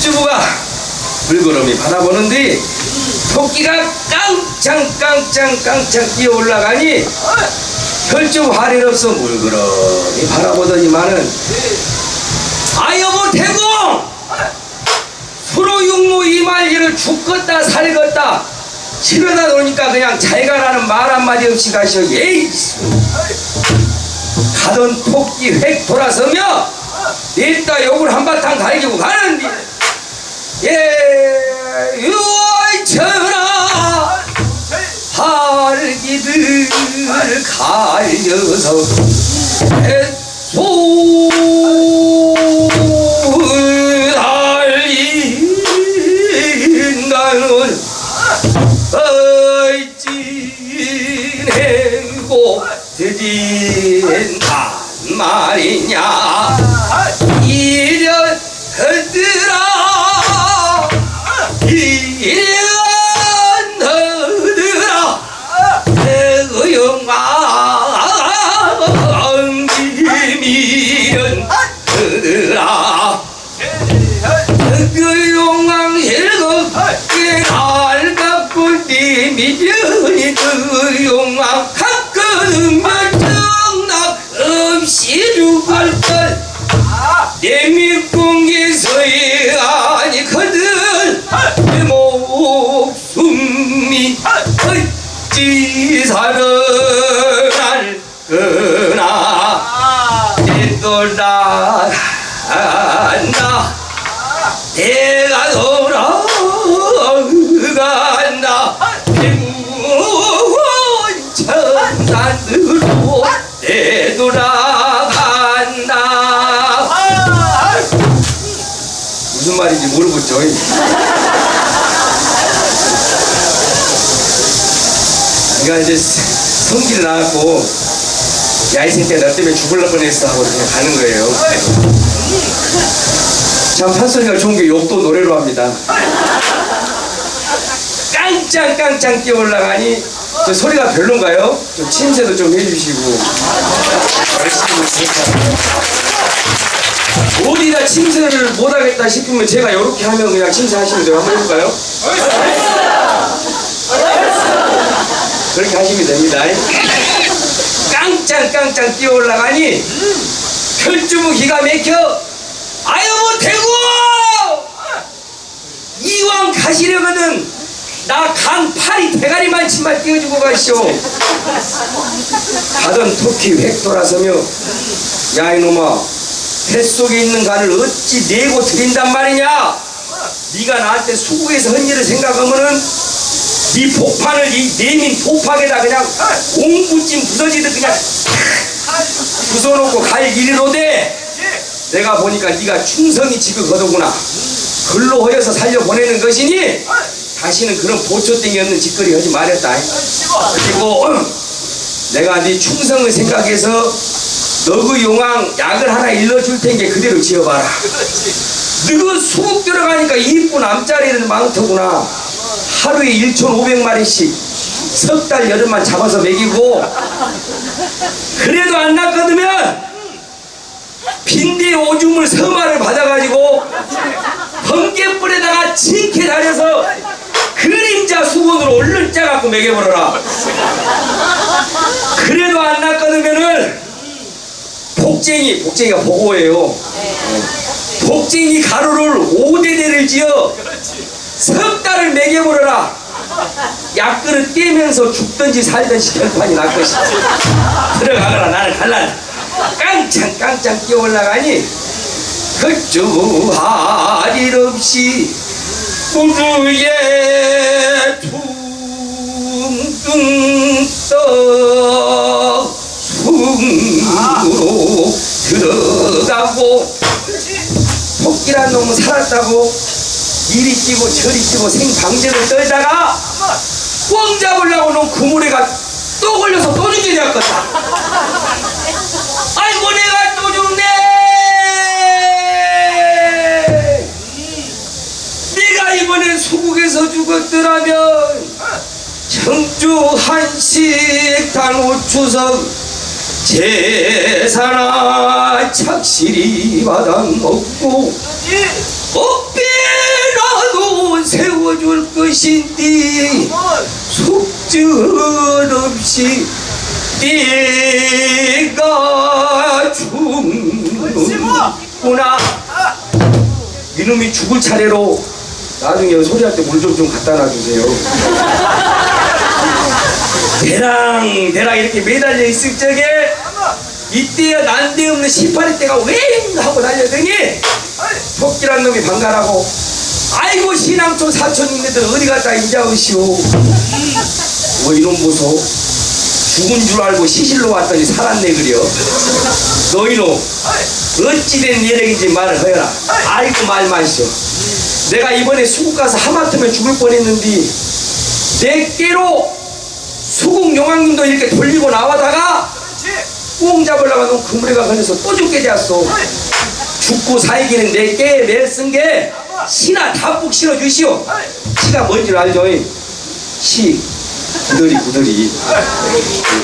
혈주부가 물구름이 바라보는데 토끼가 깡창 깡창 깡창 뛰어 올라가니 혈주부 할일 없어 물구름이 바라보더니만은 아 여보 대공! 서로 육모 이말리를 죽겠다 살겠다. 치러다 놓으니까 그냥 잘 가라는 말 한마디 없이 가시오. 예이 가던 토끼 획 돌아서며 냈다 욕을 한바탕 갈기고 가는데 예 유월천하. 할기들 갈려서 햇솔 달린다는 어찌 살아날 거나 되돌아간다. 내가 돌아간다. 백문 천산으로 되돌아간다. 무슨 말인지 모르겠죠 그러니까 이제 성질이 나갖고 야이 새끼야 너 때문에 죽을라 뻔했어 하고 그냥 가는 거예요 참 판소리가 좋은 게 욕도 노래로 합니다. 깡짱깡짱 뛰어 올라가니 저 소리가 별론가요? 좀 침새도 좀 해주시고 어디다 침새를 못하겠다 싶으면 제가 이렇게 하면 그냥 침새 하시면 돼요. 한번 해볼까요? 그렇게 하시면 됩니다. 깡짱깡짱 뛰어 올라가니 혈주무 기가 막혀 아유 뭐 대구! 이왕 가시려거든 나강 팔이 대가리만 치만 띄워주고 가시오. 가던 토끼 획 돌아서며 야 이놈아 뱃속에 있는 간을 어찌 내고 드린단 말이냐? 네가 나한테 수국에서 한 일을 생각하면은 네 복판을 이 내민 복팍에다 그냥 공부찜 부서지듯 그냥 부숴놓고 갈 일이로되 내가 보니까 네가 충성이 지극하더구나. 글로 허여서 살려 보내는 것이니 다시는 그런 보초땡이 없는 짓거리 하지 말았다. 그리고 내가 네 충성을 생각해서 너그 용왕 약을 하나 일러줄 텐게 그대로 지어봐라. 너그 수국 들어가니까 이쁜 암짜리는 많더구나. 하루에 1,500마리씩 석 달 여름만 잡아서 먹이고 그래도 안 낫거든요. 빈대 오줌을 서마를 받아가지고 번개불에다가 징케 달여서 그림자 수건으로 얼른 짜갖고 먹여버려라. 그래도 안 낫거든면은 복쟁이 복쟁이가 보고예요. 복쟁이 가루를 5대대를 지어 약그릇 떼면서 죽든지 살든지 결판이 날 것이지 들어가거라 나는 갈라 깡창 깡창 뛰어 올라가니 그주 할일 없이 무르에 둥둥 떠 숨으로 들어가고 토끼란 놈은 살았다고 이리 뛰고 저리 뛰고 생방제를 떨다가 꽝 잡으려고 놈 그물에가 또 걸려서 또 죽게 되었겠다 아이고 내가 또 죽네! 네가 이번에 수국에서 죽었더라면 청주 한식 단오추석 제사나 착실히 받아먹고 어빼 미친띠 속절없이 네가 죽는구나. 이놈이 죽을 차례로 나중에 소리할 때 물 좀 좀 갖다 놔주세요. 대랑 대랑 이렇게 매달려 있을 적에 이때야 난데없는 18일 때가 웽 하고 달려더니 토끼란 놈이 반가라고 아이고 신앙촌 사촌님네들 어디 갔다 인자으시오. 뭐 이놈 보소. 죽은 줄 알고 시실로 왔더니 살았네 그려. 너 이놈 어찌된 예력인지 말을 하여라. 아이고 말 마시오. 내가 이번에 수국 가서 하마터면 죽을 뻔했는데 내 깨로 수국 용왕님도 이렇게 돌리고 나와다가 꽁 잡으려고 넌 그물에가 걸려서 또 죽게 되었어 죽고 살기는 내 깨에 매쓴게 시나 다북 실어주시오. 시가 뭔줄 알죠? 시 구더리 구더리.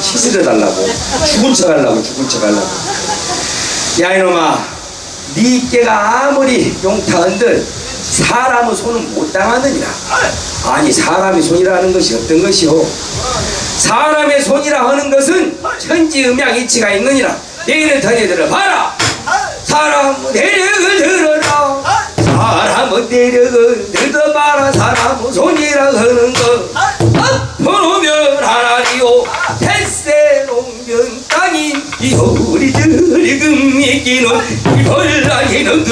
시스려 달라고. 죽은 척 하려고 죽은 척 하려고. 야 이놈아. 네 깨가 아무리 용타한들 사람의 손은 못 당하느니라. 아니 사람의 손이라는 것이 어떤 것이오? 사람의 손이라 하는 것은 천지음양 이치가 있느니라. 내일을 더내들어 봐라. 사람 내력을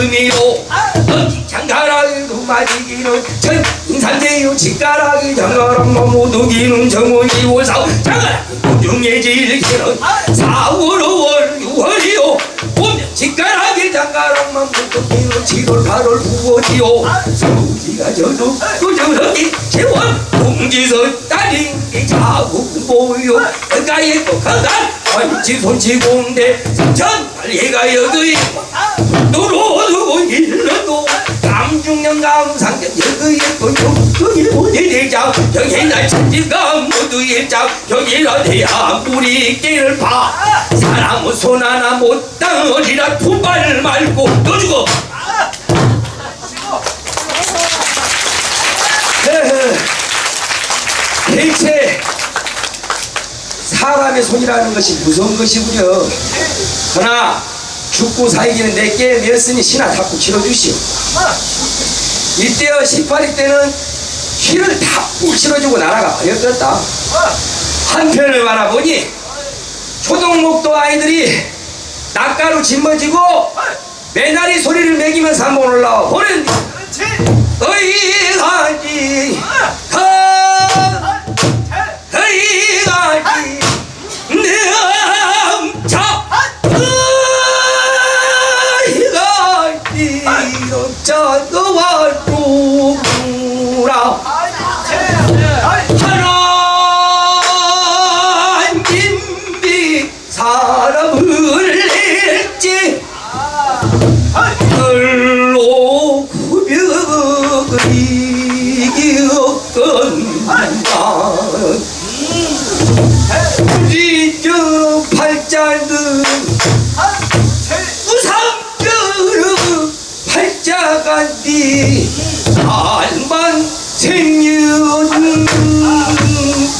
이벌나기는 금이요 장가락도 맞이기는 천산대요 직가락이 장가락만 모두기는 정원이 오사오. 장가락이 도중에 질기는 사월오 월 유월이요 보면 직가락이 장가락만 모두 기는 7월 8월 9월이요. 서울이가 저도 또 저기 재원 동지서 딸이 자국 보요 가에 또 가간 완치 손치공대 삼천 달리가 여기 노로도 일러도 감중령 감상전 여기에 또 여기 대장. 여기 날 천지가 모두 일장. 여기라 대한 뿌리 깨를 봐. 사람은 손 하나 못 당으리라. 두발 말고 너 죽어 대체 사람의 손이라는 것이 무서운 것이구려 그러나 죽고 살기는 내게 멸으니 신하 탁구 치러주시오. 이때여 18일 때는 휘를 탁구 치러주고 나라가 버렸다. 한편을 바라보니 초동목도 아이들이 낯가루 짊어지고 매나리 소리를 매기면서 한번 올라와 보는 어이가지 어이가 구별이 없건만 우리 저 팔자는 우상그릇 팔자간디 알만 생년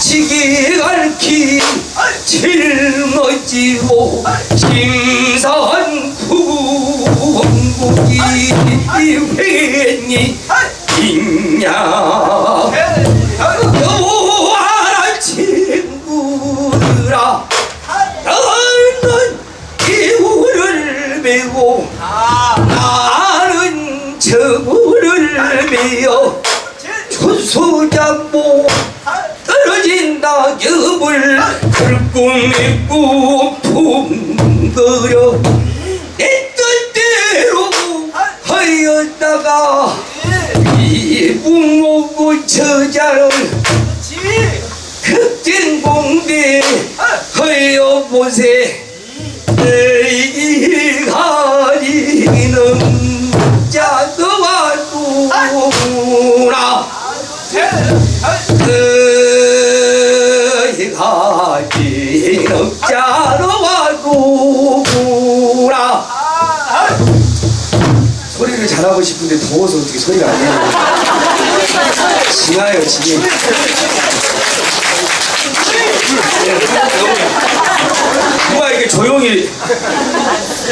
지게 갈기 짊어지고 심산 구공국이 회니 있냐? 여호와라 친구들아 너는 이우를 메고 나는 저우를 메어 조수잡고 떨어진 낙엽을 굴꿈입고 소리를 잘하고 싶은데 더워서 어떻게 소리가 안 나요? 징하요 징해 누가 이렇게 조용히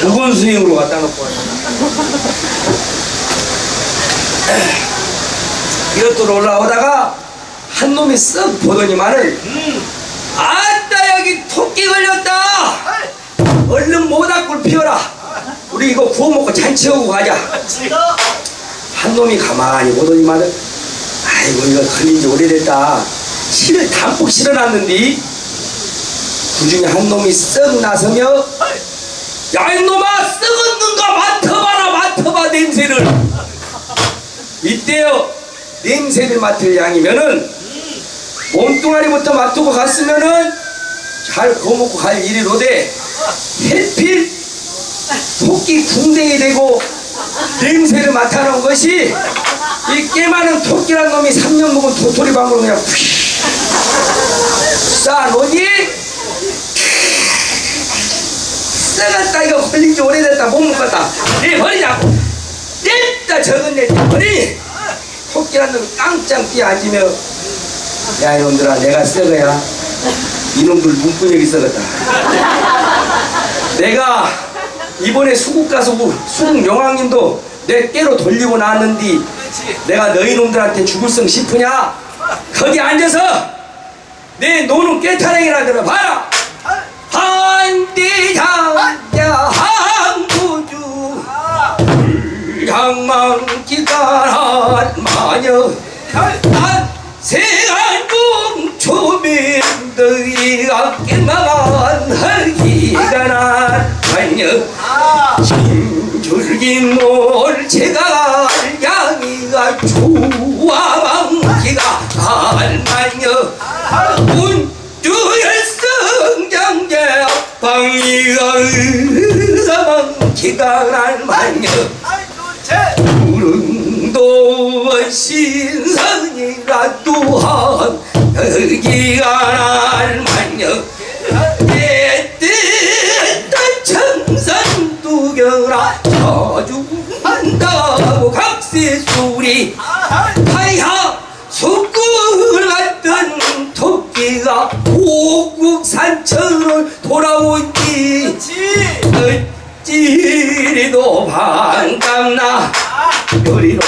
무건 스윙으로 갖다 놓고. 이것도 올라오다가 한 놈이 쓱 보더니만은 아따 여기 토끼 걸렸다. 얼른 모닥불 피워라. 우리 이거 구워 먹고 잔치하고 가자. 한 놈이 가만히 보더니만은 아이고 이거 걸린 지 오래됐다. 실을 담뿍 실어놨는데 그 중에 한 놈이 쓱 나서며 야 이놈아 썩은 눈가 맡아봐라 맡아봐 냄새를. 이때요 냄새를 맡을 양이면은 몸뚱아리부터 맡고 갔으면은 잘 거먹고 갈 일이로되 해필 토끼 궁뎅이 되고 냄새를 맡아놓은 것이 이 깨많은 토끼란 놈이 3년 묵은 도토리 방으로 그냥 싸놓니 썩었다. 이거 걸린 지 오래됐다. 못 먹었다. 내 버리자고. 냅다 적은 내 버리. 토끼란 놈이 깡짱 뛰어 앉으며. 야 이놈들아 내가 썩어야 이놈들 눈구녕이 썩었다. 내가 이번에 수국 가서 그 수국 영왕님도 내 깨로 돌리고 나왔는데 내가 너희 놈들한테 죽을 성 싶으냐? 거기 앉아서 내 노는 깨타령이나 들어봐라 한디장자 항구주 향망기가란 마녀 난 세간궁 초민들이 아끼만 헐기가란 마녀 힘줄긴 몰체가 양이가 좋아망기가 알마녀 운주열성장제 방이가 의사망기가 알마녀. 구릉도 신선이라 또한 여기가 알마녀 반갑나. 요리로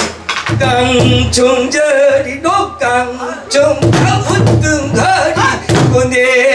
깡정저리로 깡정 가운등가리. 그 내려오